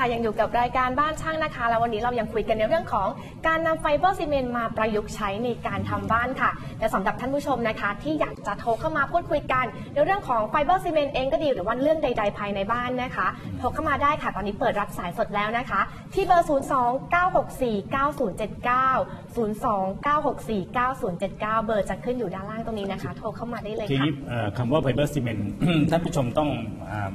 ค่ะยังอยู่กับรายการบ้านช่างนะคะ แล้ววันนี้เรายังคุยกันในเรื่องของการนำไฟเบอร์ซีเมนต์มาประยุกต์ใช้ในการทำบ้านค่ะ และสำหรับท่านผู้ชมนะคะ ที่อยากจะโทรเข้ามาพูดคุยกัน ในเรื่องของไฟเบอร์ซีเมนต์เองก็ดีหรือว่าเรื่องใด ๆ ภายในบ้านนะคะโทรเข้ามาได้ค่ะตอนนี้เปิดรับสายสดแล้วนะคะ ที่เบอร์ 0 2 9 6 4 9 0 7 9 0 2 9 6 4 9 0 7 9 เบอร์จะขึ้นอยู่ด้านล่างตรงนี้นะคะ โทรเข้ามาได้เลยทีค่ะ นี้เอ่อคำว่าไฟเบอร์ซีเมนต์ ท่านผู้ชมต้องอ่า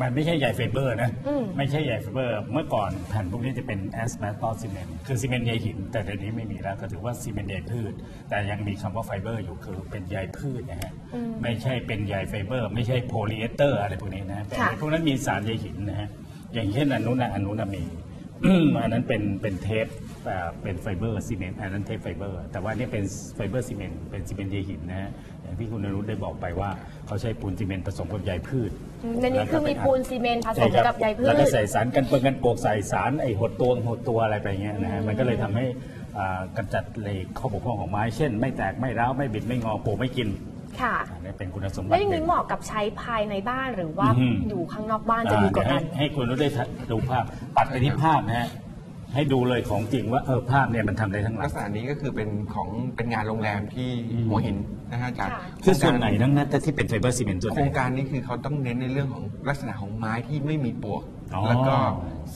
มันไม่ใช่ใยไฟเบอร์นะอืมไม่ใช่ใยไฟเบอร์ เมื่อก่อนแผ่นพวกนี้จะเป็นแอสเ b ตอซีเมนต์คือซีเมนต์ใยหิน แต่เดี๋ยวนี้ไม่มีแล้วก็ถือว่าซีเมนต์ใยพืช แต่ยังมีคำว่าไฟเบอร์อยู่คือเป็นใยพืชนะฮะไม่ใช่เป็นใยไฟเบอร์ ไม่ใช่โพลีเอสเตอร์อะไรพวกนี้นะแต่ค่ะพวกนั้นมีสารใยหินนะฮะอย่างเช่นอันนู้นนะอันนู้นนะมีอันนั้นเป็นเป็นเทปอ่าเป็นไฟเบอร์ซีเมนต์อันนั้นเทปไฟเบอร์ แต่ว่านี่เป็นไฟเบอร์ซีเมนต์เป็นซีเมนต์ใยหินนะฮะอย่างที่คุณนรุตได้บอกไปว่าเขาใช้ปูนซีเมนต์ผสมกับใยพืชอืม ในนี้คือมีปูนซีเมนต์ผสมกับใยพืช แล้วก็ใส่สารกันเปื้อนกันโกกใส่สารไอ้หดตัวหดตัวอะไรไปเงี้ยนะฮะมันก็เลยทำให้อ่ากำจัดเหลกข้อบกพร่องของไม้ เช่น ไม่แตกไม่ร้าวไม่บิดไม่งอปลูกไม่กินค่ะ อันนี้เป็นคุณสมบัแล้ติวอย่างเด่นี้นเหมาะกับใช้ภายในบ้านหรือว่าอืมอยู่ข้างนอกบ้านจะดีกว่ากันอ่ให้ให้คุณรู้ได้ดูภาพ ปัดไปที่ภาพนะฮะ ให้ดูเลยของจริงว่าเออภาพเนี่ยมันทำได้ทั้งหลัลังกษณะนี้ก็คือเป็นของเป็นงานโรงแรมที่หัวหินนะฮะอาจารย์ค่ะคือส่วนไหนทั้งนั้นแต่ที่เป็นไฟเบอร์ซีเมนต์ส่วนโคไหนรงการนี้คือเขาต้องเน้นในเรื่องของลักษณะของไม้ที่ไม่มีปลวก อ๋อ แล้วก็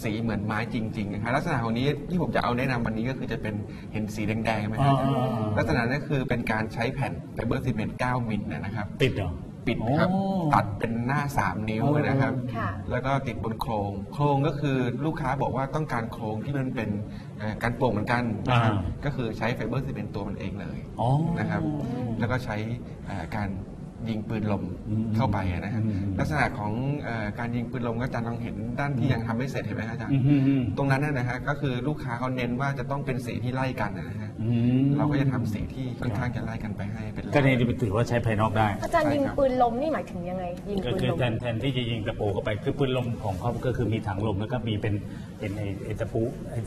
สีเหมือนไม้จริงๆนะครับลักษณะของนี้ที่ผมจะเอาแนะนำวันนี้ก็คือจะเป็นเห็นสีแดงๆไหมครับอ๋อลักษณะนั้นคือเป็นการใช้แผ่นไฟเบอร์ซีเมนต์9มิลนะครับ ติดเหรอ ปิดครับโอ้ตัดเป็นหน้า 3 นิ้วนะครับค่ะแล้วก็ติดบนโครง โครงก็คือลูกค้าบอกว่าต้องการโครงที่มันเป็นเอ่อการโปร่งเหมือนกันนะครับอ่าก็คือใช้ไฟเบอร์ซีเมนต์ตัวมันเองเลยอ๋อนะครับ แล้วก็ใช้เอ่อการ ยิงปืนลมอืมเข้าไปนะฮะอืมลักษณะของเอ่อการยิงปืนลมก็อาจารย์ลองเห็นด้านที่ยังทำไม่เสร็จเห็นไหมฮะอาจารย์อืมอืมอืมตรงนั้นน่ะนะฮะก็คือลูกค้าเขาเน้นว่าจะต้องเป็นสีที่ไล่กันนะฮะอืมเราก็จะทำสีที่ค่อนข้างจะไล่กันไปให้เป็นก็เนี่ยถือว่าใช้ภายนอกได้อาจารย์ใช่ยิงครับปืนลมนี่หมายถึงยังไงยิงก็ปืนคือลมแทนแทนที่จะยิงตะปูเข้าไปคือปืนลมของเขาก็คือมีถังลมแล้วก็มีเป็นเป็นไอ้ไอ้ตะปูไอ้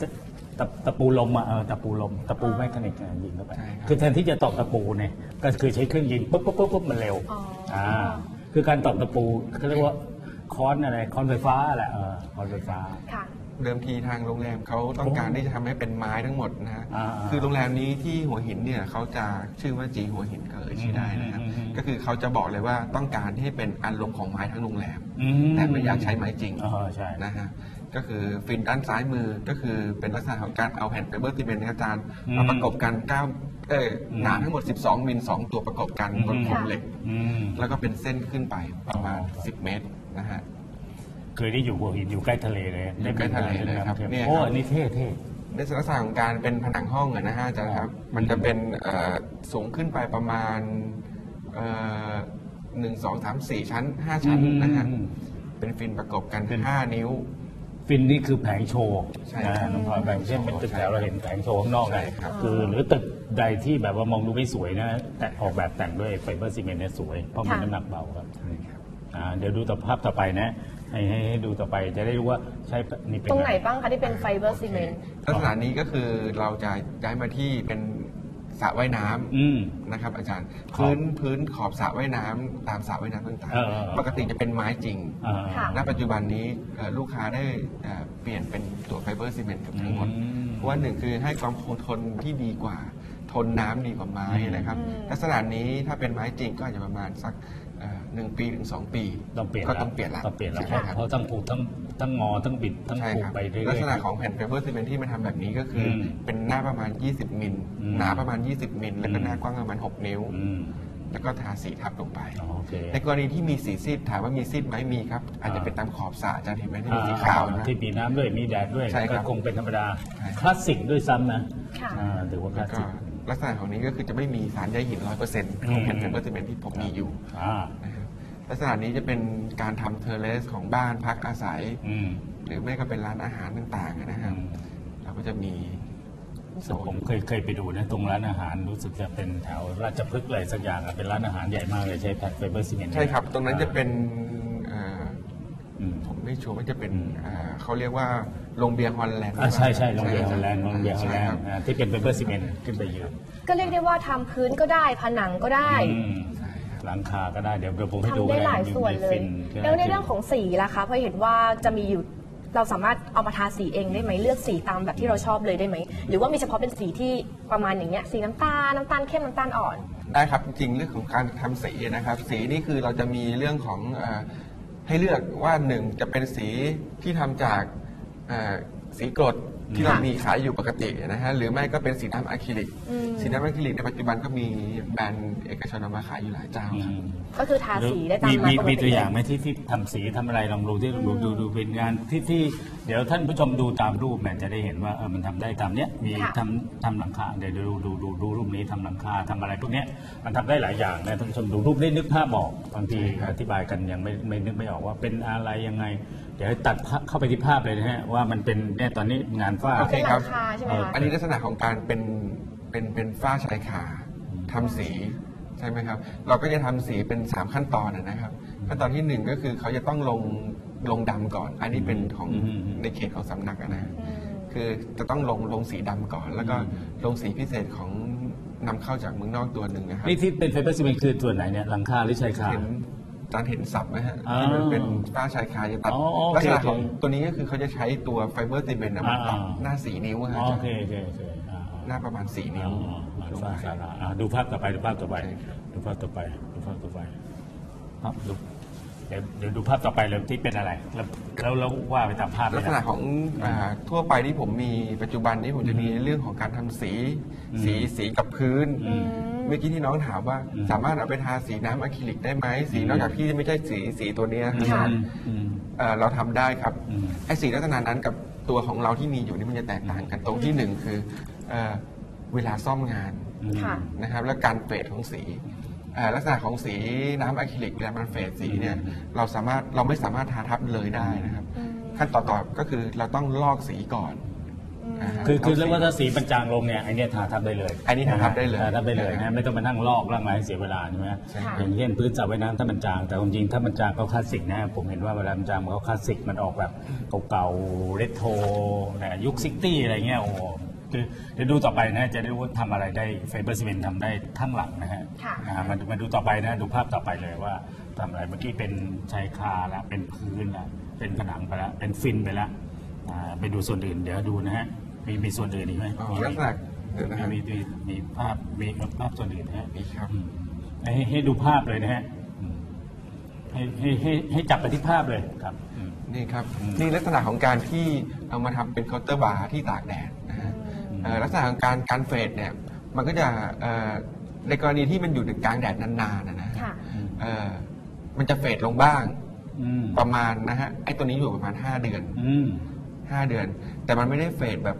ตะตะตะปูลมอะเออตะปูลมตะปูแมคานิกอะยิงเข้าไปใช่ครับ คือแทนที่จะตอกตะปูเนี่ยก็คือใช้เครื่องยิงปุ๊บปุ๊บปุ๊บปุ๊บมันเร็วอ๋ออ่่าคือการตอกตะปูเขาเรียกว่าค้อนอะไรค้อนไฟฟ้าแหละเออค้อนไฟฟ้า ค่ะ เดิมทีทางโรงแรมเขาต้องการที่จะทำให้เป็นไม้ทั้งหมดนะฮะอ่าคือโรงแรมนี้ที่หัวหินเนี่ยเขาจะชื่อว่าจีหัวหินก็เอ่ยชื่อได้นะครับอืมอืมอืม ก็คือเขาจะบอกเลยว่าต้องการให้เป็นอารมณ์ของไม้ทั้งโรงแรม อืมแต่ไม่อยากใช้ไม้จริงเออใช่นะฮะ ก็คือฟินด้านซ้ายมือก็คือเป็นลักษณะของการเอาแผ่นไฟเบอร์ซีเมนต์นะครับอาจารย์อืมมาประกบกันเก้าเอ้ยอืมหนาทั้งหมด 12 มิล 2 ตัวประกบกันบนโครงเหล็กอืมแล้วก็เป็นเส้นขึ้นไปประมาณอ๋อ10 เมตรนะฮะเคยได้อยู่หัวหินอยู่ใกล้ทะเลเลยอยู่ใกล้ทะเลเลยครับได้เนี่ยโอ้ครับอันนี้เท่เท่ในลักษณะของการเป็นผนังห้องอะนะฮะอาจารย์ครับ มันจะเป็นเอ่อสูงขึ้นไปประมาณหนึ่งสองสามสี่ชั้นห้าชั้นนะฮะอืมเป็นฟินประกบกันเป็นห้านิ้ว ฟินนี่คือแผงโชว์ใช่นะน้องพลอยแบ่งเช่นเป็นตึกแถวเราเห็นแผงโชว์ข้างนอกใช่นะครับอ๋อคือหรือตึกใดที่แบบว่ามองดูไม่สวยนะ แต่ออกแบบแต่งด้วยไฟเบอร์ซีเมนต์เนี่ยสวย เพราะมันค่ะน้ำหนักเบาครับใช่ครับอ่าเดี๋ยวดูต่อภาพต่อไปนะ ให้ให้ให้ดูต่อไปจะได้รู้ว่าใช่นี่เป็นตรงไหนอะบ้างคะที่เป็นไฟเบอร์ซีเมนต์ลักษณะนี้ก็คือเราจะย้ายมาที่เป็น สระว่ายน้ำอืมนะครับ อาจารย์ขอบพื้นพื้นขอบสระว่ายน้ำตามสระว่ายน้ำต่างเออเออๆปกติจะเป็นไม้จริงอ่าค่ะณปัจจุบันนี้เอ่อลูกค้าได้เอ่อเปลี่ยนเป็นตัวไฟเบอร์ซีเมนต์กับทั้งหมดอืมเพราะว่าหนึ่งคือให้ความคงทนที่ดีกว่า ทนน้ำดีกว่าไม้อืมนะครับอืมลักษณะนี้ถ้าเป็นไม้จริงก็อาจจะประมาณสักเอ่อ หนึ่งปีถึงสองปีต้องเปลี่ยนก็ต้องเปลี่ยนละต้องเปลี่ยนแล้วใช่ครับเพราะทั้งผูกทั้งทั้งงอทั้งบิดทั้งใช่ผูกครับไปเรื่อยๆลักษณะของแผ่นไฟเบอร์ซีเมนต์ที่มันทำแบบนี้ก็คืออมเป็นหน้าประมาณ 20 มิลอืมหนาประมาณ 20 มิลแล้วก็อืมหน้ากว้างประมาณ 6 นิ้วอืมแล้วก็ทาสีทับลงไปอ๋อโอเคในกรณีที่มีสีซีดถามว่ามีซีดไหมมีครับ อาจจะเป็นตามขอบสระอาจารย์เห็นไหมที่มีสีขาวนะที่มีน้ำด้วยมีแดดด้วยใช่ครัก็บคงเป็นธรรมดาใช่คลาสสิกด้วยซ้ำนะค่ะอ่าถือว่าคแล้ลาวสก็สิก ลักษณะของนี้ก็คือจะไม่มีสารใยหินร้อยเปอร์เซ็นต์ของแผ่นอืมไฟเบอร์ซีเมนต์ที่ผมมีอยู่อ่านะครับลักษณะนี้จะเป็นการทำเทอร์เลสของบ้านพักอาศัย อืมหรือไม่ก็เป็นร้านอาหารต่างๆนะครับอืมเราก็จะมีรู้สึกผมเคยเคยไปดูนะตรงร้านอาหารรู้สึกจะเป็นแถวราชพฤกษ์อะไรสักอย่างอะเป็นร้านอาหารใหญ่มากเลยใช้แผ่นไฟเบอร์ซีเมนต์ ใช่ครับ ตรงนั้นจะเป็นเอ่ออืม ผมไม่ชัวร์ว่าจะเป็นเอ่อเขาเรียกว่าโรงเบียร์ฮอลแลนด์อ่าใช่ใช่โรงเบียร์ฮอลแลนด์โรงเบียร์ฮอลแลนใช่คด์บอ่าที่เป็นไฟเบอร์ซีเมนต์ขึ้นไปยืนก็เรียกได้ว่าทำพื้นก็ได้ผนังก็ได้ อืมใช่ครับหลังคาก็ได้เดี๋ยวเดี๋ยวผมให้ดูทำได้หลายก็ส่วนเลยฟิแล้วในเรื่องของสีล่ะคะเพราะเห็นว่าจะมีอยู่เราสามารถเอามาทาสีเองได้ไหมเลือกสีตามแบบที่เราชอบเลยได้ไหม หรือว่ามีเฉพาะเป็นสีที่ประมาณอย่างเงี้ยสีน้ำตาลน้ำตาลเข้มน้ำตาลอ่อน ได้ครับจริงๆเรื่องของการทำสีนะครับ สีนี่คือเราจะมีเรื่องของเออ ให้เลือกว่าหนึ่งจะเป็นสีที่ทำจากเอ่อสีกรดที่เราค่ะมีขายอยู่ปกตินะฮะหรือไม่ก็เป็นสีน้ำอะคริลิกอืมสีน้ำอะคริลิกในปัจจุบันก็มีแบรนด์เอกชนเอามาขายอยู่หลายเจ้าครับก็คือทาสีได้ตามมีร้านมีปกมีติตัวอย่างไหมที่ที่ทำสีทำอะไรลองดูที่ดูดูดูเป็นงานที่ที่เดี๋ยวท่านผู้ชมดูตามรูปเนี่ยจะได้เห็นว่าเออมันทำได้ตามเนี้ยมีค่ะ ทำทำหลังคาเดี๋ยวดูดูดูดูรูปนี้ทำหลังคาทำอะไรพวกเนี้ยมันทำได้หลายอย่างนะท่านผู้ชมดูรูปได้นึกภาพบอกบางทีใช่ครับอธิบายกันยังไม่ไม่นึกไม่ออกว่าเป็นอะไรยังไง เดี๋ยวตัดภาพเข้าไปที่ภาพเลยนะฮะว่ามันเป็นเนี่ยตอนนี้งานฝ้า โอเค เป็นครัราบคาใช่ไหมคะ อันนี้ลักษณะของการเป็นเป็นเป็นฝ้าชายคาทำสีใช่ไหมครับ เราก็จะทำสีเป็น 3 ขั้นตอนนะครับ ขั้นตอนที่หนึ่งก็คือเขาจะต้องลง ลงดำก่อน อันนี้เป็นของอืมในเขตของสำนักอะนะอืมคือจะต้องลงลงสีดำก่อน แล้วก็ลงสีพิเศษของนำเข้าจากเมืองนอกตัวหนึ่งนะครับนี่ที่เป็นไฟเบอร์ซีเมนต์คือตัวไหนเนี่ยหลังคาหรือชายคาเห็นจานเห็นสับไหมฮะอ่าที่มันเป็นฝ้าชายคาจะตัดอ๋อโอเคลักษณะของโอเคตัวนี้ก็คือเขาจะใช้ตัวไฟเบอร์ซีเมนต์นะมาตัดอ่าหน้าสีนิ้วอะฮะอ๋อโอเคโอเคโอเคอ่าหน้าประมาณสี่อ๋นิ้วออ่าฝ้าชายคาอ่าดูภาพต่อไปดูภาพต่อไปใช่ครับดูภาพต่อไปดูภาพต่อไปครับ ดูเดี๋ยวเดี๋ยวดูภาพต่อไปเลยที่เป็นอะไร แล้วแล้วแล้วว่าไปตามภาพเลยลักษณะของอ่าทั่วไปที่ผมมีปัจจุบันนี้ผมจะมีเรื่องของการทำสีสีสีกับพื้น อืม เมื่อกี้ที่น้องถามว่า อืม สามารถเอาไปทาสีน้ำอะคริลิกได้ไหมสีนอกจากที่ไม่ใช่สีสีตัวเนี้ยอืนะครับมอืม เอ่อเราทำได้ครับอืม ไอ้สีลักษณะนั้นกับตัวของเราที่มีอยู่นี่มันจะแตกต่างกันตรงที่หนึ่งคือเอ่อเวลาซ่อมงานอืม ค่ะ นะครับและการเฟดของสีเอ่อ ลักษณะของสีน้ำอะคริลิกเวลามันเฟดสีเนี่ยเราสามารถเราไม่สามารถทาทับเลยได้นะครับอืมขั้นต่อต่อก็คือเราต้องลอกสีก่อนอืมนะฮะคือคือลเรียกกว่าถ้าสีมันจางลงเนี่ยไอเนี้ยทาทับได้เลยอันนี้ทาทับได้เลยทาทับได้เลยนะไม่ต้องมานั่งลอกร่างไรให้เสียเวลาใช่ไหมใช่ค่ะอย่างเช่นพื้นสระว่ายน้ำถ้ามันจางแต่ความจริงถ้ามันจางก็คลาสสิกนะผมเห็นว่าเวลามันจางมันก็คลาสสิกมันออกแบบเก่าๆเรโทรนะยุคซิตี้อะไรเงี้ยโอ้โห คือเดี๋ยวดูต่อไปนะจะได้รู้ว่าทำอะไรได้ไฟเบอร์ซีเมนต์ทำได้ทั้งหลังนะฮะค่ะ อ่ามาดูมาดูต่อไปนะดูภาพต่อไปเลยว่าทำอะไรเมื่อกี้เป็นชายคาละเป็นพื้นละเป็นผนังไปละเป็นฟินไปละอ่าไปดูส่วนอื่นเดี๋ยวดูนะฮะมีมีส่วนอื่นอีกไหมอ๋อมีลักษณะเดี๋ยวนะฮะมีมีมีภาพมีภาพส่วนอื่นนะฮะ นี่ครับ อืมให้ให้ดูภาพเลยนะฮะอืมให้ให้ให้ให้จับไปที่ภาพเลยครับอืม นี่ครับ อืม นี่ลักษณะของการที่เอามาทำเป็นเคาน์เตอร์บาร์ที่ตากแดดนะฮะเอ่อ ลักษณะของการการเฟดเนี่ยมันก็จะเอ่อในกรณีที่มันอยู่ในกลางแดดนานๆนะนะค่ะเอ่อมันจะเฟดลงบ้างอืมประมาณนะฮะไอ้ตัวนี้อยู่ประมาณ 5 เดือนอืม5เดือน แต่มันไม่ได้เฟดแบบ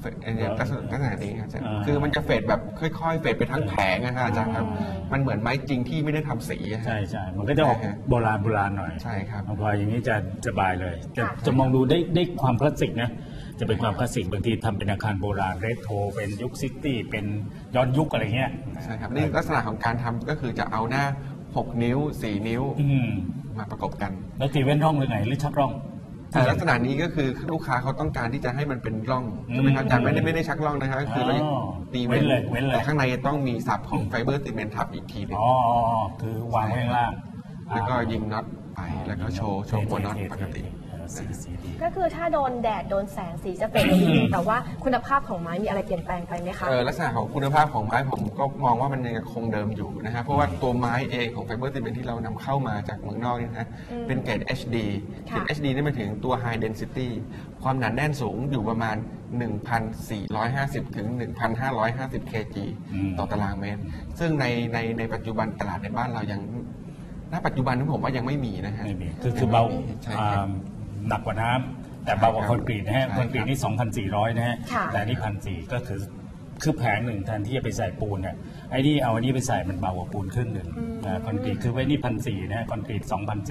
เฟดเอ่อเหรอลักษณะลักษณะนี้ครับอ่าคือมันจะเฟดแบบค่อยๆ เฟดไปทั้งแผงนะฮะอาจารย์ครับอ๋อมันเหมือนไม้จริงที่ไม่ได้ทำสีอะฮะใช่ใช่มันก็จะออกใช่ฮะโบราณโบราณหน่อย ใช่ครับพออย่างนี้จะสบายเลย จะค่ะจะมองดูได้ได้ความคลาสสิกนะ จะเป็นความคลาสสิกบางทีทำเป็นอาคารโบราณเรโทรเป็นยุคซิตี้เป็นย้อนยุคอะไรเงี้ยใช่ครับนี่ลักษณะของการทำก็คือจะเอาหน้า 6 นิ้ว 4 นิ้วอืมมาประกบกันแล้วตีเว้นร่องหรือไงหรือชักร่องแต่ลักษณะนี้ก็คือลูกค้าเขาต้องการที่จะให้มันเป็นร่องใช่ไหมครับอาจารย์ไม่ได้ไม่ได้ชักร่องนะครับก็คือเราอ๋อตีเว้นเลยเว้นเลยแต่ข้างในต้องมีสับของไฟเบอร์ซีเมนต์ทับอีกทีหนึงอ๋ออ๋ออ๋อคือวางไว้ข้างล่างแล้วก็ยิงน็อตไปแล้วก็โชว์โชว์หัวน็อตปกติ เออสีสีดีก็คือถ้าโดนแดดโดนแสงสีจะเป็นสีแต่ว่าคุณภาพของไม้มีอะไรเปลี่ยนแปลงไปไหมคะ เอ่อลักษณะของคุณภาพของไม้ผมก็มองว่ามันยังคงเดิมอยู่นะฮะเพราะว่าตัวไม้เองของไฟเบอร์ซีเมนต์ที่เรานำเข้ามาจากเมืองนอกนี่นะฮะอืมเป็นเกรด HD เกรค่ะด HD นี่หมายถึงตัว High Density ความหนาแน่นสูงอยู่ประมาณ 1,450 ถึง 1,550 kg อืมต่อตารางเมตร ซึ่งในในในปัจจุบันตลาดในบ้านเรายังณปัจจุบันนี้ผมว่ายังไม่มีนะฮะไม่มีคือคือเบาใช่อ่ครับา หนักกว่าน้ำแต่เบากว่าใช่คครับอนกรีตนะฮะใช่คอนกรีตนี่2,400นะฮะค่ะแต่อันนี่พันสี่ก็คือคือแผงหนึ่งแทนที่จะไปใส่ปูนเนี่ยไอ้นี่เอาอันนี้ไปใส่มันเบากว่าปูนครึ่งหนึ่งนะคอนกรีตคือไว้นี่พันสี่นะฮะคอนกรีต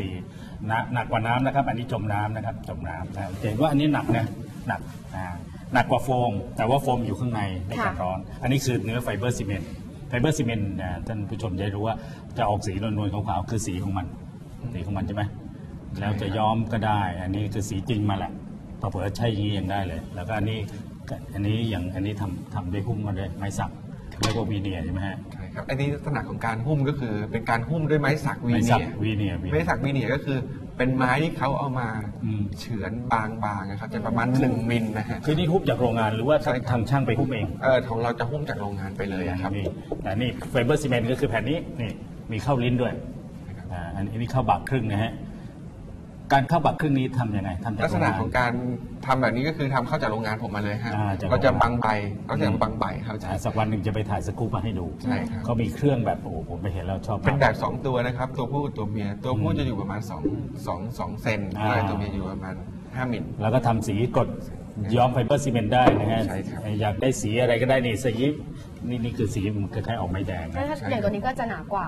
2,400หนักหนักกว่าน้ำนะครับ อันนี้จมน้ำนะครับจมน้ำนะเห็นว่าอันนี้หนักนะหนักอ่าหนักกว่าโฟม แต่ว่าโฟมอยู่ข้างในไม่กันร้อน อันนี้คือเนื้อไฟเบอร์ซีเมนต์ไฟเบอร์ซีเมนต์นะท่านผู้ชมจะได้รู้ว่าจะออกสีนวลๆขาวๆคือสีของมันสีของมันใช่ไหม แล้วจะย้อมก็ได้ อันนี้คือสีจริงมาแหละเผื่อๆใช่อยางนี้ยังได้เลย แล้วก็อันนี้อันนี้อย่างอันนี้ทำทำด้วยหุ้มมาด้วยไม้สักเรียกว่าวีเนียร์ใช่ไหมฮะใช่ครับอันนี้ลักษณะของการหุ้มก็คือเป็นการหุ้มด้วยไม้สักวีไม้เนีสักยร์วีเนียร์วีเนีไม้ยร์สักวีเนียร์ก็คือไปเป็นไม้ที่เขาเอามาอืมเฉือนบางๆนะครับจะประมาณ1มิลนะฮะคือนี่ทุบจากโรงงานหรือว่าใช่ครับทางช่างไปทุบเองเออของเราจะหุ้มจากโรงงานไปเลยอะครับนี่แต่นี่ไฟเบอร์ซีเมนต์ก็คือแผ่นนี้นี่มีเข้าลิ้นด้วยอ่าอันนี้เข้าบักครึ่งนะฮะ การเข้าบักครึ่งนี้ทำยังไงทำจากลักษณะโรงงานของการทำแบบนี้ก็คือทำเข้าจากโรงงานผมมาเลยฮะอ่าจากเราจะโรงงานบังใบเราจะบังใบครับอาจารอ่าย์ สักวันหนึ่งจะไปถ่ายสกู๊ปมาให้ดูใช่ครับ เขามีเครื่องแบบโอ้โหผมไปเห็นแล้วชอบมากเป็นแบบสองตัวนะครับ ตัวผู้ตัวเมีย ตัวผู้จะอยู่ประมาณ2 2 2เซนอ่า แล้วตัวเมียอยู่ประมาณ 5 มิล แล้วก็ทำสีกดย้อมไฟเบอร์ซีเมนต์ได้นะฮะใช่ครับ อยากได้สีอะไรก็ได้นี่สีนี่นี่คือสีมันคล้ายๆออกไม้แดงแล้วนะถ้าอย่างตัวนี้ก็จะหนากว่า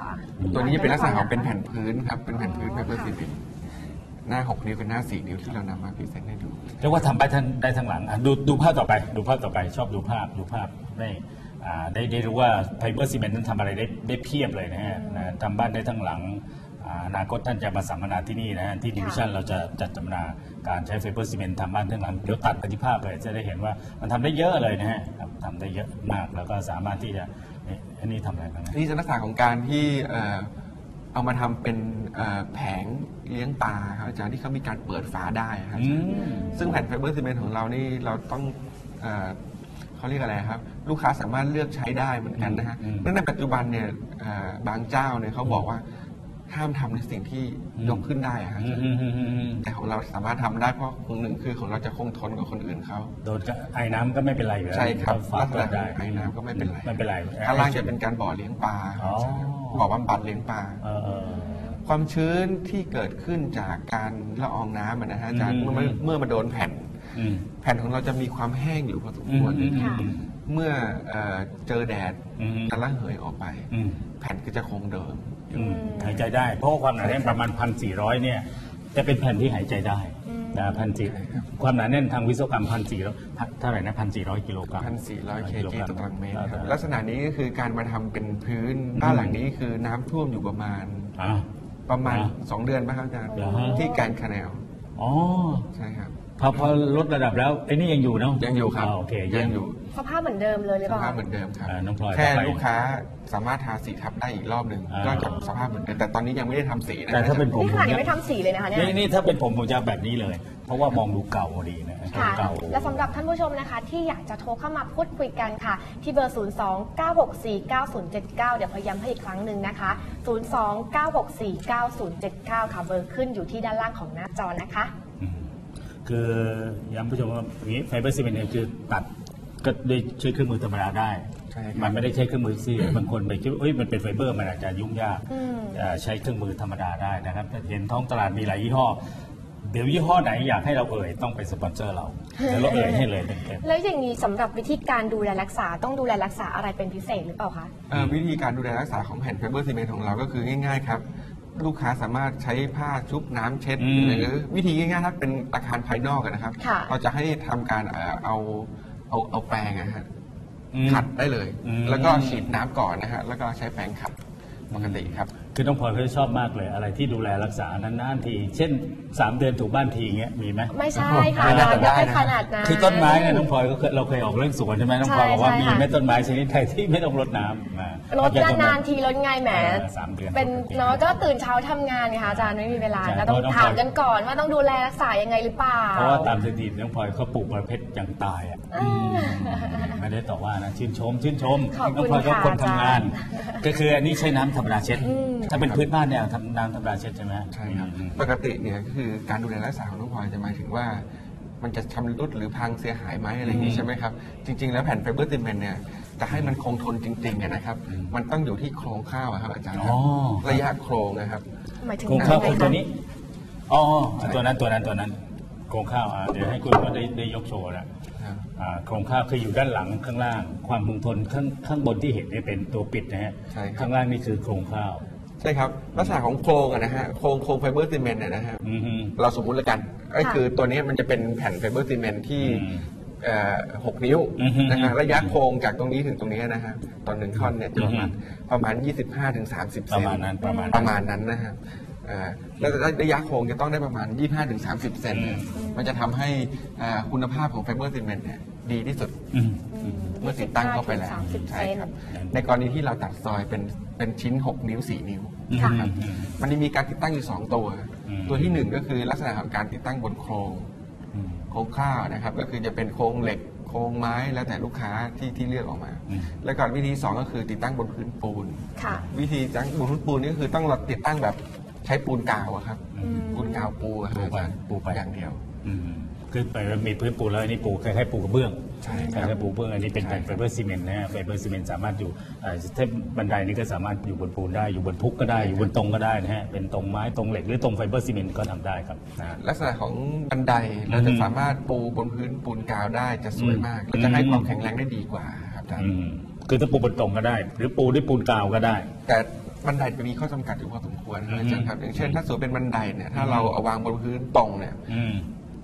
ตัวนี้จะเป็นลักษณะของเป็นแผ่นพื้นครับ เป็นแผ่นพื้นเปเปอร์ซีเมนต์ หน้า 6 นิ้วกับหน้า 4 นิ้วที่เรานำมาพรีเซนต์ให้ดู เรียกว่าทำไปทันได้ทั้งหลังอะดูดูภาพต่อไป ดูภาพต่อไปชอบดูภาพดูภาพได้อ่าได้ได้รู้ว่าไฟเบอร์ซีเมนต์นั้นทำอะไรได้ได้เพียบเลยนะฮะนะทำบ้านได้ทั้งหลังอ่าอนาคตท่านจะมาสัมมนาที่นี่นะฮะที่ดิวิชั่นเราจะจัดสัมมนาการใช้ไฟเบอร์ซีเมนต์ทำบ้านทั้งหลังเดี๋ยวตัดไปที่ภาพเลยจะได้เห็นว่ามันทำได้เยอะเลยนะฮะครับทำได้เยอะมากแล้วก็สามารถที่จะนี่อันนี้ทำอะไรบ้างนะ นี่จะลักษณะของการที่เอ่อ เอามาทำเป็นเอ่อแผงเลี้ยงปลาครับอาจารย์ที่เขามีการเปิดฝาได้ครับอืมซึ่งแผ่นไฟเบอร์ซีเมนต์ของเรานี่เราต้องเอ่อเขาเรียกอะไรครับ ลูกค้าสามารถเลือกใช้ได้เหมือนกันนะฮะอืมเนื่องในปัจจุบันเนี่ยเอ่อบางเจ้าเนี่ยเขาบอกว่า ห้ามทำในสิ่งที่อืมยกขึ้นได้อะครับอืมอืมอืมอืมอืมแต่ของเราสามารถทำได้เพราะหนึ่งคือของเราจะคงทนกว่าคนอื่นเขาโดนก็ไอ้น้ำก็ไม่เป็นไรอยู่แล้วใช่ครับฝาลักษเปิณะดได้ไอ้น้ำก็ไม่เป็นไรไม่เป็นไรข้างล่างจะเป็นการบ่อเลี้ยงปลาอ๋อบ่อบำบัดเลี้ยงปลาเออเออความชื้นที่เกิดขึ้นจากการละอองน้ำอะนะฮะอาจารย์อืมเมื่อเมื่อมาโดนแผ่นอืมแผ่นของเราจะมีความแห้งอยู่พอสมอืคมวรอืมอืค่ะมเมื่อเอ่อเจอแดดอืมจะระเหยออกไปอืมแผ่นก็จะคงเดิมอืม หายใจได้ เพราะว่าความหนาแน่นประมาณพันสี่ร้อยเนี่ยจะเป็นแผ่นที่หายใจได้นะพันสี่ใช่ครับความหนาแน่นทางวิศวกรรมพันสี่ร้อยเท่าไหร่นะพันสี่ร้อยกิโลกรัม1,400 kg ต่อตารางเมตรครับอ่าลักษณะนี้ก็คือการมาทำเป็นพื้นบ้านหลังนี้คือน้ำท่วมอยู่ประมาณอ่าประมาณอ่า2เดือนป่ะครับอาจารย์เหรอฮะที่แกรนด์คาแนลอ๋อใช่ครับ พอพอลดระดับแล้วไอ้นี่ยังอยู่เนาะยังอยู่ครับาโอเคยังอยู่สภาพเหมือนเดิมเลยหรือสเปล่าภาพเหมือนเดิมครับ อ่าน้องพลอยแค่ต่อไป ลูกค้าสามารถทาสีทับได้อีกรอบหนึ่งอ่า ก็จะสภาพเหมือนเดิมแต่ตอนนี้ยังไม่ได้ทำสีนะแต่ถ้าเป็นผมนี่ขนาดยังไม่ทำสีเลยนะคะเนี่ย นี่นี่ถ้าเป็นผมผมจะแบบนี้เลย เพราะว่ามองดูเก่าดีนะค่ะ เก่า และสำหรับท่านผู้ชมนะคะ ที่อยากจะโทรเข้ามาพูดคุยกันค่ะ ที่เบอร์ 0 2 9 6 4 9 0 7 9 เดี๋ยวพยายามให้อีกครั้งหนึ่งนะคะ 0 2 9 6 4 9 0 7 9 ค่ะ เบอร์ขึ้นอยู่ที่ด้านล่างของหน้าจอนะคะอืม คือย้ำผู้ชมว่าอย่างนี้ไฟเบอร์ซีเมนต์เนี่ยคือตัดก็ด้วยใช้เครื่องมือธรรมดาได้ ใช่ครับ มันไม่ได้ใช้เครื่องมือที่บางคนไปคิดว่าเอ้ยมันเป็นไฟเบอร์มันอาจจะยุ่งยากอืม เอ่อใช้เครื่องมือธรรมดาได้นะครับแต่เห็นท้องตลาดมีหลายยี่ห้อ เดี๋ยวยี่ห้อไหนอยากให้เราเอ่ยต้องไปสปอนเซอร์เราเดี๋ยวเราเอ่ยให้เลยเต็ม แล้วอย่างนี้สำหรับวิธีการดูแลรักษาต้องดูแลรักษาอะไรเป็นพิเศษหรือเปล่าคะ เอ่อวิธีการดูแลรักษาของแผ่นไฟเบอร์ซีเมนต์ของเราก็คือง่ายๆครับ ลูกค้าสามารถใช้ผ้าชุบน้ำเช็ดหรือวิธีง่ายๆถ้าเป็นอาคารภายนอกอะนะครับ ค่ะ เราจะให้ทำการเอ่อเอาเอาเอาแปรงอะฮะๆอืม ขัดได้เลย อืม แล้วก็ฉีดน้ำก่อนนะฮะแล้วก็ใช้แปรงขัดปกติครับ คือน้องพลอยเขาชอบมากเลย อะไรที่ดูแลรักษานานๆที เช่น 3 เดือนถูกบ้านทีเงี้ยมีไหมไม่ใช่ค่ะไม่อาน่าจารจะย์ได้ไม่นะขนาดนั้นคือต้นไม้เนี่ยน้องพลอยก็เคยเราเคยออกเรื่องสวนใช่ไหมน้องพลอยใช่บอกว่าใช่มีค่ะเม็ดต้นไม้ชนิดไทยที่ไม่ต้องรดน้ำมารถนานๆทีรถไงแหมเออสามเดือนเป็นเนาะก็ตื่นเช้าทำงานไงคะอาจารย์ไม่มีเวลาใช่ก็ต้องเพราะต้องถามกันก่อนว่าต้องดูแลรักษายังไงหรือเปล่าเพราะว่าตามสถิติน้องพลอยเขาปลูกประเภทยังตายอะไม่ได้ต่อว่านะชื่นชมชื่นชมขอบน้องคุณพลอยก็ค่ะคนทำงานอาจารย์ก็คืออันนี้ใช้น้ำธรรมดาเช็ดอืม ถ้าเป็นพื้นบ้านเนี่ยทำน้ำธรรมดาเช็ดใช่ไหมใช่ครับอืมปกติเนี่ยก็คือการดูแลรักษาของน้องพลอยจะหมายถึงว่า มันจะชำรุดหรือพังเสียหายไหมอะไรอย่างอืนี้มใช่ไหมครับ จริง ๆ แล้วแผ่นไฟเบอร์ซีเมนต์เนี่ยจะให้มันคงทนจริงๆอะนะครับ มันต้องอยู่ที่โครงข้าวอะครับอาจารย์คอ๋รับอระยะโครงนะครับ หมายถึงโครงข้าวไหนคือคะตัวนี้อ๋อตัวนั้นตัวนั้นตัวนั้นโครงข้าวอะเดี๋ยวให้คุณก็ได้ได้ยกโชว์นะ ครับ อ่าโครงข้าวคืออยู่ด้านหลังข้างล่าง ความคงทนข้างข้างบนที่เห็นเนี่ยเป็นตัวปิดนะฮะใช่ครับ ข้างล่างนี่คือโครงข้าว ใช่ครับลักษณะของโครงอะนะฮะโครงโครงไฟเบอร์ซีเมนต์เนี่ยนะฮะอือฮึเราสมมุติแล้วกันก็คือตัวนี้มันจะเป็นแผ่นไฟเบอร์ซีเมนต์ที่ อืม เอ่อหกนิ้วอือฮึนะฮะระยะโครงจากตรงนี้ถึงตรงนี้นะฮะตอนหนึ่งท่อนเนี่ยจะประมาณอือฮึประมาณ 25ถึง30ปเซระนมาณนั้นประมาณประมาณนั้นนะฮะเอ่อแล้วระยะโครงจะต้องได้ประมาณ 25ถึง30เซนอืมมันจะทำให้เอ่อคุณภาพของไฟเบอร์ซีเมนต์เนี่ย ดีที่สุด อืมอืม เมื่อติดตั้งเข้าไปแล้วสามสิบใช่เซนครับในกรณีที่เราตัดซอยเป็นเป็นชิ้น 6 นิ้ว 4 นิ้วค่ะ อืมอืม มันจะมีการติดตั้งอยู่ 2 ตัว อืม ตัวที่1 ก็คือลักษณะของการติดตั้งบนโครงอืม โครงข้าวนะครับ ก็คือจะเป็นโครงเหล็กโครงไม้แล้วแต่ลูกค้าที่ที่เลือกออกมา อืม แล้วก็วิธีสองก็คือติดตั้งบนพื้นปูน ค่ะวิธีตั้งบนพื้นปูนนี่ก็คือต้องเราติดตั้งแบบใช้ปูนกาวอะครับ อืม ปูนกาวปูอะครับปูไปอาจารย์ปูไป อย่างเดียว อืม คือไปมีพื้นปูแล้วอันนี้ปูคล้ายๆปูกระเบื้องใช่คครับล้ายๆปูกระเบื้องอันนี้เป็นใช่ แผ่นไฟเบอร์ซีเมนต์นะฮะไฟเบอร์ซีเมนต์สามารถอยู่เอ่อเทปบันไดนี้ก็สามารถอยู่บนปูนได้อยู่บนพุกก็ได้อยู่บนตรงก็ได้นะฮะเป็นตรงไม้ตรงเหล็กหรือตรงไฟเบอร์ซีเมนต์ก็ทำได้ครับนะฮะ ลักษณะของบันไดเราจะอืมสามารถปูบนพื้นปูนกาวได้จะสวยมากอืม และจะให้ความแข็งแรงได้ดีกว่าครับอาจารย์อืมคือถ้าปูบนตรงก็ได้ หรือปูด้วยปูนกาวก็ได้ แต่บันไดจะมีข้อจำกัดอยู่พอสมควรครับอาจารย์ครับอย่างเช่น ถ้าสมมติเป็นบันไดเนี่ยถ้าเราเอาวางบนพื้นตรงเนี่ย อืม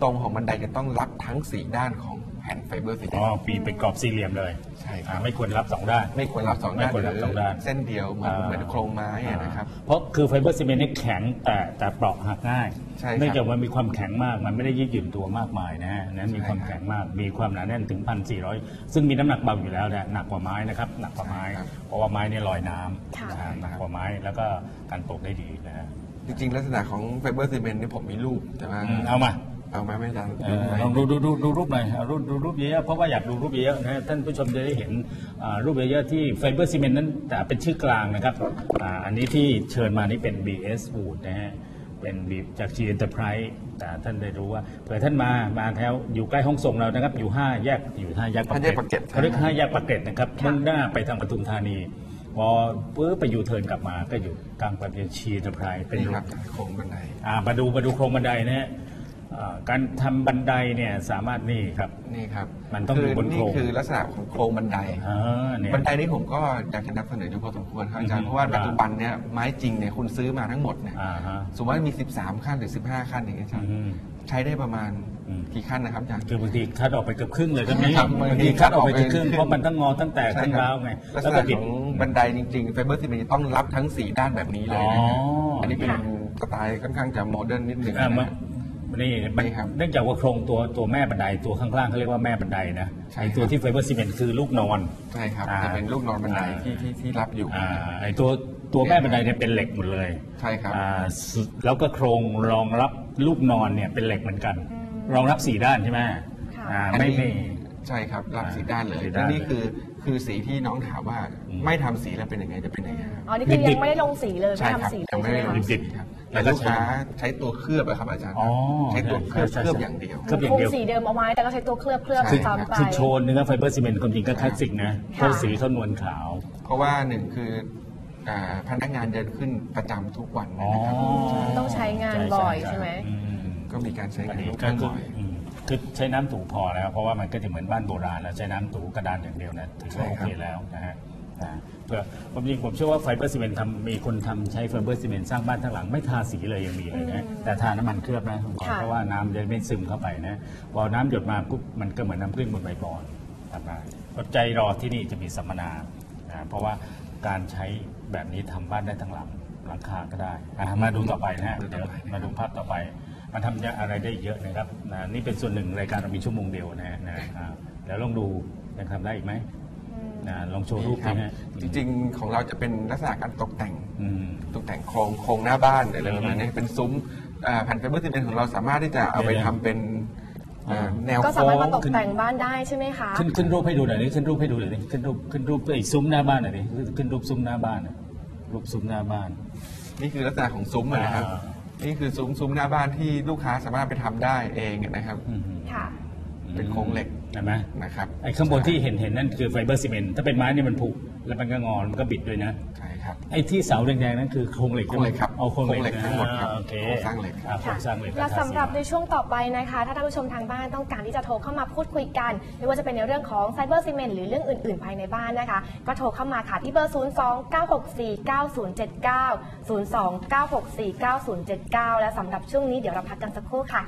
ตรงของบันไดจะต้องรับทั้งสี่ด้านของแผ่นไฟเบอร์สีแดอ๋องปีเป็นกรอบสี่เหลี่ยมเลยใช่คอ่ารับไม่ควรรับสองด้าน ไม่ควรรับสองด้านไม่ควรรับสองด้านหเส้นเดียวเหมือนเหมือนโครงไม้อะนะครับเพราะคือไฟเบอร์ซีเมนต์นี่แข็งแต่แต่เปราะหักง่ายใช่ครับเนื่องจากมันมีความแข็งมากมันไม่ได้ยืดหยุ่นตัวมากมายนะฮะนั้นมีใช่ความครับแข็งมากมีความหนาแน่นถึงพันสี่ร้อยซึ่งมีน้ำหนักเบาอยู่แล้วนะหนักกว่าไม้นะครับหนักกว่าไม้ใช่ครับเพราะว่าไม้เนี่ยลอยน้ำค่ะนะฮะหนักกว่าไม้แล้วก็การตกได้ดีนะฮะจริงๆลักษณะของไฟเบอร์ซีเมนต์นี่ผมมีรูปแต่ว่าอืมเอามา เอามาไม่อาจารย์เออลองดูดูดูดูรูปหน่อยเอารูปดูรูปเยอะๆเพราะว่าอยากดูรูปเยอะๆนะฮะท่านผู้ชมจะได้เห็นอ่ารูปเยอะๆที่ไฟเบอร์ซีเมนต์นั้นแต่เป็นชื่อกลางนะครับอ่าอันนี้ที่เชิญมานี่เป็น BS Wood นะฮะเป็น B จาก G Enterprise แต่ท่านได้รู้ว่าเผื่อท่านมามาแถวอยู่ใกล้ห้องส่งเรานะครับ อยู่ 5 แยกอยู่5แยกปากห้าแยกปากเกร็ดเขาเรียก5แยกปากเกร็ดนะครับมุ่งหน้าไปทางปทุมธานีพอปื้อไปยูเทิร์นกลับมาก็อยู่กลางประเทศ G Enterprise เป็นนี่รูครัปบโครงบันไดอ่ามาดูมาดูโครงบันไดนะฮะ อ่าการทำบันไดเนี่ยสามารถนี่ครับ นี่ครับมันต้องคือยู่บนโครง นี่คือลักษณะของโครงบันได อ่าเนี่ย บันไดนี้ผมก็อยากจะนำเสนออยู่พอสมควรครับอาจารย์อือฮึเพราะว่าปัจจุบันเนี่ยไม้จริงเนี่ยคุณซื้อมาทั้งหมดเนี่ยอ่าฮะสมมติว่ามี 13 ขั้นหรือ 15 ขั้นอย่างเงี้ยอาจารย์อืม ใช้ได้ประมาณอืม กี่ขั้นนะครับอาจารย์ คือบางทีคัดออกไปเกือบครึ่งเลยก็มีครับบางทีคัดออกไปเกือบครึ่งบางทีเพราะมันต้องงอตั้งแต่ใช่ตั้งครับร้าวไงลักษแล้วณะก็บิขดองบันไดจริงๆไฟเบอร์ซีเมนต์ต้องรับทั้ง 4 ด้านแบบนี้เลยนะอ๋ฮะออั อันนี้เป็นสไตล์ค่อนข้างจะโมเดิร์นนิดหนึ่งอ่านะ มันฮะ นี่มันนี่ครับเนื่องจากว่าโครงตัวตัวแม่บันไดตัวข้างล่างเขาเรียกว่าแม่บันไดนะใช่ไอตัวครับ ที่ไฟเบอร์ซีเมนต์คือลูกนอน ใช่ครับอ่า จะเป็นลูกนอนบันไดอ่าที่ที่ที่รับอยู่ อ่าไอตัวตัวแม่บันไดเนี่ยเป็นเหล็กหมดเลยใช่ครับ อ่าสุดแล้วก็โครงรองรับลูกนอนเนี่ยเป็นเหล็กเหมือนกัน รองรับสี่ด้านใช่ไหมค่ะ อ่าอันไม่นี้ไม่ ใช่ครับรับอ่าสีด้านเลยสีด้านและนี่คือ คือสีที่น้องถามว่าอืมไม่ทำสีแล้วเป็นยังไงจะเป็นยังไงครับ อ๋อ นี่คือดิยับงๆไม่ได้ลงสีเลยใช่ไม่ครับทำสียังไม่ได้ใช่ลไหงมสีคะครับแล้แต่วก็ลูกค้าใช้ตัวเคลือบอะครับอาจารย์อ๋อใช้ตัวเคลือบใช่เคลือบใช่อย่างเดียวเคลือบอย่างคงเดียว สีเดิมเอาไว้แต่ก็ใช้ตัวเคลือบเคลือบใช่ครับซ้ำไป คือโชนเนื้อไฟเบอร์ซีเมนต์ความจริงก็คลาสสิกนะเพราะสีเขานวลขาว เพราะว่าหนึ่งคืออ่าพนักงานเดินขึ้นประจำทุกวันอ๋อนะครับ ต้องใช้งานบ่อยใช่ไหมอืมก็มีการใช้อังานนนี้ค่อนก็ข้างคือบ่อยอืม คือใช้น้ำถูพอแล้ว เพราะว่ามันก็จะเหมือนบ้านโบราณแล้วใช้น้ำถูกระดานอย่างเดียวนะถือว่าใช่โอครับเคแล้วนะฮะอ่าเพื่อผมจริงผมเชื่อว่าไฟเบอร์ซีเมนต์ทำมีคนทำใช้ไฟเบอร์ซีเมนต์สร้างบ้านทั้งหลังไม่ทาสีเลยยังมีเลยนะแต่ทาน้ำมันเคลือบนะคุณหมอค่ะเพราะว่าน้ำจะไม่ซึมเข้าไปนะพอน้ำหยดมาปุ๊บมันก็เหมือนน้ำพึ่งบนใบบอนทำได้อดใจรอที่นี่จะมีสัมมนาอ่าเพราะว่าการใช้แบบนี้ทำบ้านได้ทั้งหลังหลังคาก็ได้อ่ามาดูต่อไปนะฮะดูต่เดี๋ยวอไปมาดูภาพต่อไป มันทำอะไรได้เยอะนะครับนะนี่เป็นส่วนหนึ่งรายการเรามีชั่วโมงเดียวนะฮะนะอ่าแล้วลองดูยังทำได้อีกไหมนะลองโชว์รูปครัสิบฮะ จริงๆ ของเราจะเป็นลักษณะการตกแต่ง อืม ตกแต่งโครงโครงหน้าบ้านอะไรประมาณนี้เป็นซุ้มอ่าแผ่นไฟเบอร์ซีเมนต์ของเราสามารถที่จะเอาไปเดี๋ยวทำเป็นอ่าแนวก็โค้สามารถง มาตกแต่งบ้านได้ใช่ไหมคะ ขึ้นขึ้นรูปให้ดูหน่อยนี่ขึ้นรูปให้ดูหน่อยนี่ขึ้นรูปขึ้นรูปไอ้ซุ้มหน้าบ้านหน่อยนี่ขึ้นรูปซุ้มหน้าบ้านน่ะรูปซุ้มหน้าบ้าน นี่คือลักษณะของซุ้มอะนะครับ อ่า นี่คือซุ้มซุ้มหน้าบ้านที่ลูกค้าสามารถไปทำได้เองนะครับ เป็นโครงเหล็กเห็นไหมนะครับไอ้ข้างบนที่เห็นเห็นนั่นคือไฟเบอร์ซีเมนต์ถ้าเป็นไม้นี่มันผุแล้วมันก็งอนมันก็บิดด้วยนะใช่ครับไอ้ที่เสาแดงๆนั่นคือโครงเหล็กโครงเหล็กครับเอาโครงเหล็กโครงเหล็กทั้งหมดครับอ่าโอเคโครงสร้างเหล็กอ่าโครงสร้างเหล็กและสำหรับในทาสีช่วงต่อไปนะคะ ถ้าท่านผู้ชมทางบ้านต้องการที่จะโทรเข้ามาพูดคุยกัน ไม่ว่าจะเป็นในเรื่องของไซเบอร์ซีเมนต์หรือเรื่องอื่นๆภายในบ้านนะคะ ก็โทรเข้ามาค่ะที่เบอร์ 0 2 9 6 4 9 0 7 9 0 2 9 6 4 9 0 7 9 และสำหรับช่วงนี้เดี๋ยวเราพักกันสักครู่ค่ะ